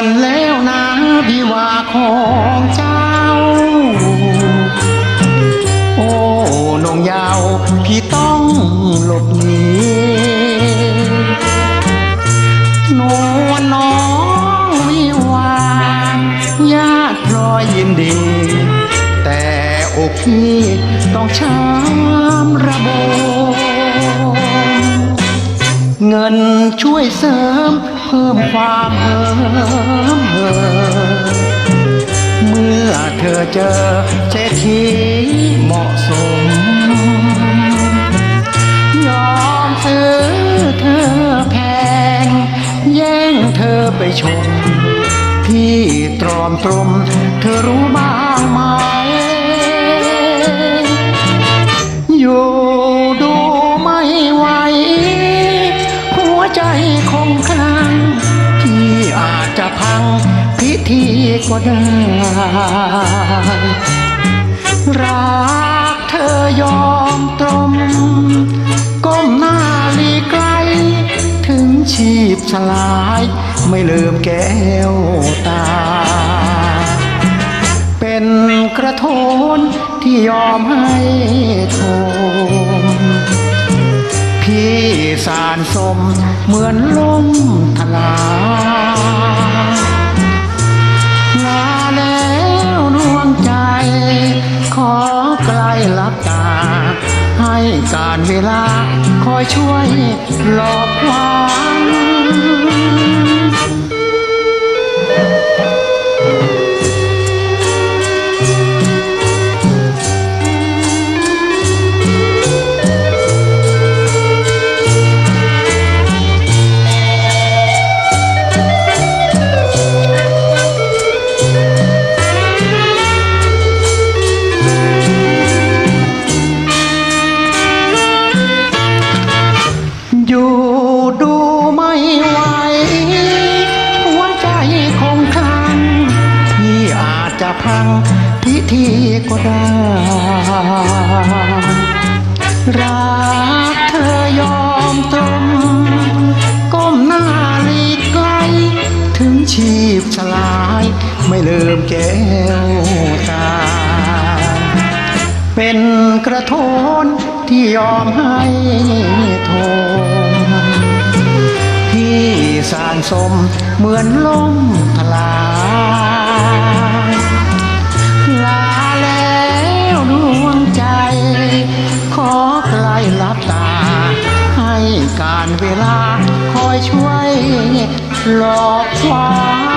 อนแล้วนะวิวาของเจ้า โอ้นงยาวพี่ต้องหลบหนีนวลน้องวิวาญาติพลอยยินดี แต่อกพี่ต้องช้ำระบมเงินช่วยเสริม พิ่มความเหิมเหิมเมื่อเธอเจอเศรษฐีเหมาะสม ยอมซื้อเธอแพง แย่งเธอไปชม พี่ตรอมตรม เธอรู้บ้างไหมอยู่ดูไม่ไหว หัวใจคงคลางพี่อา จะพังพิธีก็ได้รักเธอยอมตรม ก้มหน้าลีไกล ถึงชีพสลาย ไม่ลืมแก้วตา เป็นกระโทนที่ยอมให้ทนพี่สารสมเหมือนลมทลาย รับตา ให้การเวลาคอยช่วยหลอกหวาน อยู่ดูไม่ไหว หัวใจคงคลังพี่อาจจะพังพิธีก็ได้ รักเธอยอมตรมก้มหน้าลีกไกล ถึงชีพสลาย ไม่ลืมแก้วตา เป็นกระโทนที่ยอมให้ทนที่ สารสมเหมือนลมพลาลาแล้วดวงใจ ขอไกลลับตา ให้การเวลาคอยช่วยหลอกฝัน